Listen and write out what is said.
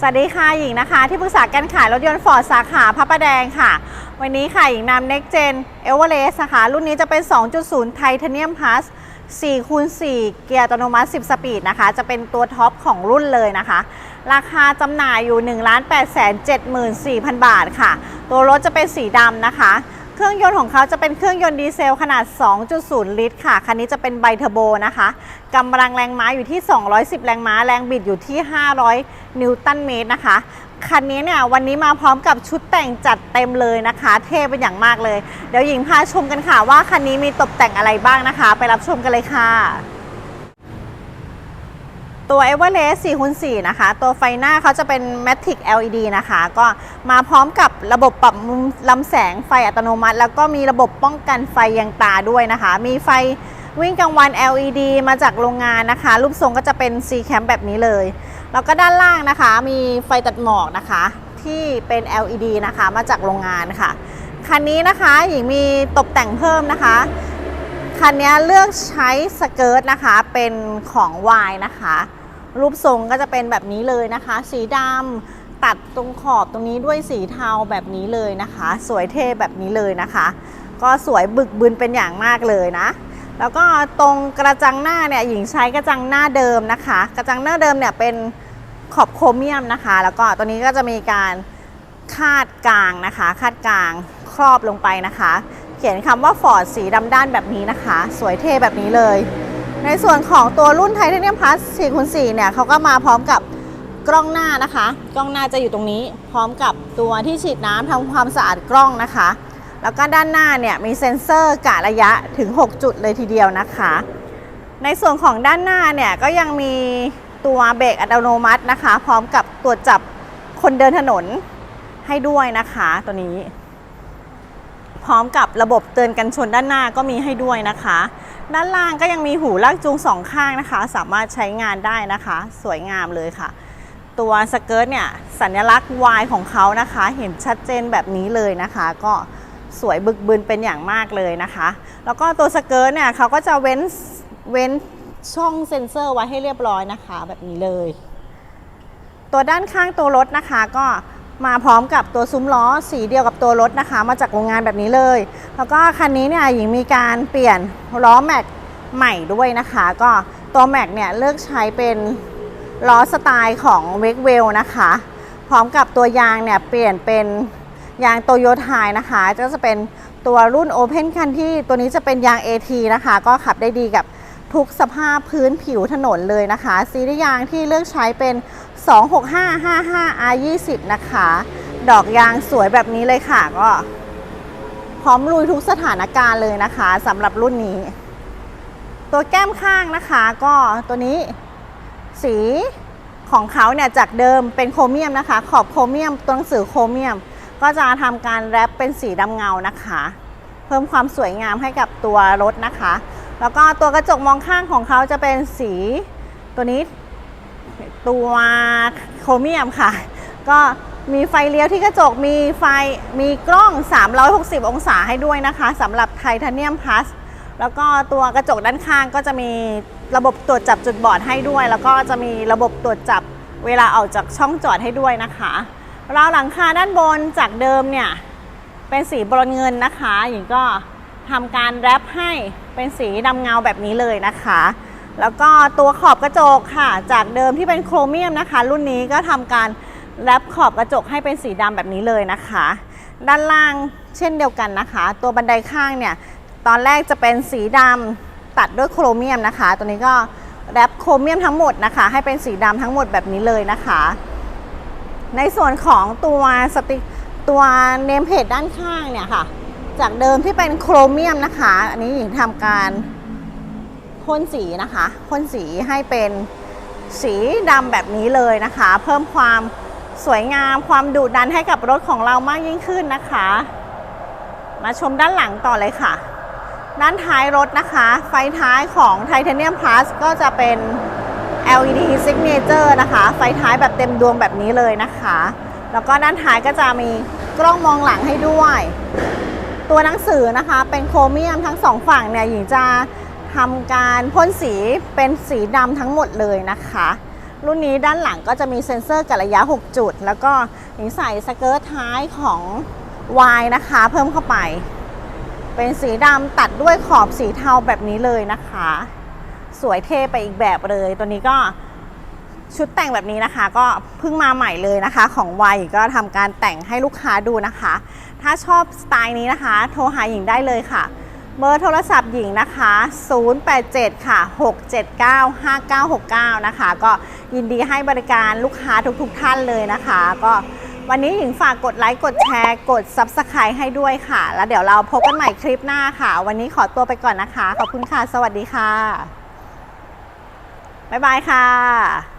สวัสดีค่ะหญิงนะคะ ที่ปรึกษาการขายรถยนต์ฟอร์ดสาขาพระประแดงค่ะ วันนี้ค่ะหญิงนำ Next Gen e v e r e s t นะคะรุ่นนี้จะเป็น 2.0 Titanium Plus 4คูณ4เกียร์อัตโนมัติ 10 สปีดนะคะ จะเป็นตัวท็อปของรุ่นเลยนะคะ ราคาจำหน่ายอยู่ 1 8 7 4 0 0 0 บาทค่ะ ตัวรถจะเป็นสีดำนะคะ เครื่องยนต์ของเขาจะเป็นเครื่องยนต์ดีเซลขนาด 2.0 ลิตรค่ะ คันนี้จะเป็นไบเทอร์โบนะคะกำลังแรงม้าอยู่ที่ 210 แรงม้า แรงบิดอยู่ที่ 500 นิวตันเมตรนะคะ คันนี้เนี่ยวันนี้มาพร้อมกับชุดแต่งจัดเต็มเลยนะคะ เท่เป็นอย่างมากเลย เดี๋ยวหญิงพาชมกันค่ะว่าคันนี้มีตกแต่งอะไรบ้างนะคะ ไปรับชมกันเลยค่ะ ตัว e v e r e s t 4คูณ4นะคะ ตัวไฟหน้าเขาจะเป็น Matic LED นะคะ ก็มาพร้อมกับระบบปรับมุมลำแสงไฟอัตโนมัติ แล้วก็มีระบบป้องกันไฟยังตาด้วยนะคะ มีไฟวิ่งกลางวัน LED มาจากโรงงานนะคะ รูปทรงก็จะเป็น C cam แบบนี้เลย แล้วก็ด้านล่างนะคะ มีไฟตัดหมอกนะคะ ที่เป็น LED นะคะ มาจากโรงงานค่ะ คันนี้นะคะหญิงมีตกแต่งเพิ่มนะคะคันนี้เลือกใช้สเกิร์ตนะคะเป็นของวายนะคะ รูปทรงก็จะเป็นแบบนี้เลยนะคะ สีดำตัดตรงขอบตรงนี้ด้วยสีเทาแบบนี้เลยนะคะ สวยเท่แบบนี้เลยนะคะ ก็สวยบึกบึนเป็นอย่างมากเลยนะ แล้วก็ตรงกระจังหน้าเนี่ยหญิงใช้กระจังหน้าเดิมนะคะ กระจังหน้าเดิมเนี่ยเป็นขอบโครเมียมนะคะ แล้วก็ตัวนี้ก็จะมีการคาดกลางนะคะ คาดกลางครอบลงไปนะคะ เขียนคำว่าฟอร์ดสีดำด้านแบบนี้นะคะ สวยเท่แบบนี้เลย ในส่วนของตัวรุ่นไทเทเนียมพลัส4คูณ4เนี่ยเขาก็มาพร้อมกับกล้องหน้านะคะ กล้องหน้าจะอยู่ตรงนี้ พร้อมกับตัวที่ฉีดน้ำทำความสะอาดกล้องนะคะ แล้วก็ด้านหน้าเนี่ยมีเซ็นเซอร์กะระยะถึง 6 จุดเลยทีเดียวนะคะ ในส่วนของด้านหน้าเนี่ยก็ยังมีตัวเบรกอัตโนมัตินะคะ พร้อมกับตรวจจับคนเดินถนนให้ด้วยนะคะตัวนี้ พร้อมกับระบบเตือนกันชนด้านหน้าก็มีให้ด้วยนะคะ ด้านล่างก็ยังมีหูลากจูงสองข้างนะคะ สามารถใช้งานได้นะคะ สวยงามเลยค่ะ ตัวสเกิร์ตเนี่ยสัญลักษณ์ Y ของเขานะคะ เห็นชัดเจนแบบนี้เลยนะคะ ก็สวยบึกบึนเป็นอย่างมากเลยนะคะ แล้วก็ตัวสเกิร์ตเนี่ยเขาก็จะเว้นเว้นช่องเซ็นเซอร์ไว้ให้เรียบร้อยนะคะ แบบนี้เลย ตัวด้านข้างตัวรถนะคะก็ มาพร้อมกับตัวซุ้มล้อสีเดียวกับตัวรถนะคะ มาจากโรงงานแบบนี้เลย แล้วก็คันนี้เนี่ยหญิงมีการเปลี่ยนล้อแม็กใหม่ด้วยนะคะ ก็ตัวแม็กเนี่ยเลือกใช้เป็นล้อสไตล์ของเวกเวลนะคะ พร้อมกับตัวยางเนี่ยเปลี่ยนเป็นยางโตโยไทยนะคะก็จะเป็นตัวรุ่น Open คันที่ตัวนี้จะเป็นยาง AT นะคะ ก็ขับได้ดีกับ ทุกสภาพพื้นผิวถนนเลยนะคะสีได้ยางที่เลือกใช้เป็น 26555 R20 นะคะ ดอกยางสวยแบบนี้เลยค่ะ ก็ พร้อมลุยทุกสถานการณ์เลยนะคะสำหรับรุ่นนี้ ตัวแก้มข้างนะคะ ก็ตัวนี้สีของเขาเนี่ยจากเดิมเป็นโครเมียมนะคะ ขอบโครเมียมตัวหนังสือโครเมียม ก็จะทำการแรปเป็นสีดำเงานะคะ เพิ่มความสวยงามให้กับตัวรถนะคะ แล้วก็ตัวกระจกมองข้างของเขาจะเป็นสีตัวนี้ ตัวโครเมียมค่ะ ก็มีไฟเลี้ยวที่กระจกมีไฟมีกล้อง 360 องศาให้ด้วยนะคะสำหรับไทเทเนียมพลัสแล้วก็ตัวกระจกด้านข้างก็จะมีระบบตรวจจับจุดบอดให้ด้วย แล้วก็จะมีระบบตรวจจับเวลาออกจากช่องจอดให้ด้วยนะคะราวหลังคาด้านบนจากเดิมเนี่ยเป็นสีบรอนเงินนะคะหญิงก็ ทำการแรปให้เป็นสีดำเงาแบบนี้เลยนะคะ แล้วก็ตัวขอบกระจกค่ะ จากเดิมที่เป็นโครเมียมนะคะ รุ่นนี้ก็ทำการแรปขอบกระจกให้เป็นสีดำแบบนี้เลยนะคะ ด้านล่างเช่นเดียวกันนะคะ ตัวบันไดข้างเนี่ย ตอนแรกจะเป็นสีดำตัดด้วยโครเมียมนะคะ ตัวนี้ก็แรปโครเมียมทั้งหมดนะคะ ให้เป็นสีดำทั้งหมดแบบนี้เลยนะคะ ในส่วนของตัวสติตัวเนมเพจด้านข้างเนี่ยค่ะ จากเดิมที่เป็นโครเมียมนะคะ อันนี้หญิงทำการพ่นสีนะคะพ่นสีให้เป็นสีดำแบบนี้เลยนะคะ เพิ่มความสวยงามความดุดันให้กับรถของเรามากยิ่งขึ้นนะคะ มาชมด้านหลังต่อเลยค่ะ ด้านท้ายรถนะคะ ไฟท้ายของ Titanium Plus ก็จะเป็น LED Signature นะคะ ไฟท้ายแบบเต็มดวงแบบนี้เลยนะคะ แล้วก็ด้านท้ายก็จะมีกล้องมองหลังให้ด้วย ตัวหนังสือนะคะเป็นโครเมียมทั้งสองฝั่งเนี่ยหญิงจะทำการพ่นสีเป็นสีดำทั้งหมดเลยนะคะ รุ่นนี้ด้านหลังก็จะมีเซ็นเซอร์กับระยะ 6 จุด แล้วก็หญิงใส่สเกิร์ตท้ายของ Y นะคะ เพิ่มเข้าไป เป็นสีดำตัดด้วยขอบสีเทาแบบนี้เลยนะคะ สวยเท่ไปอีกแบบเลย ตัวนี้ก็ ชุดแต่งแบบนี้นะคะ ก็เพิ่งมาใหม่เลยนะคะ ของวัยก็ทำการแต่งให้ลูกค้าดูนะคะ ถ้าชอบสไตล์นี้นะคะ โทรหาหญิงได้เลยค่ะ เบอร์โทรศัพท์หญิงนะคะ 087 ค่ะ 679 5969 นะคะ ก็ยินดีให้บริการลูกค้าทุกๆทท่านเลยนะคะ ก็วันนี้หญิงฝากกดไลค์ กดแชร์ กด Subscribe ให้ด้วยค่ะ แล้วเดี๋ยวเราพบกันใหม่คลิปหน้าค่ะ วันนี้ขอตัวไปก่อนนะคะ ขอบคุณค่ะ สวัสดีค่ะ บ๊ายบายค่ะ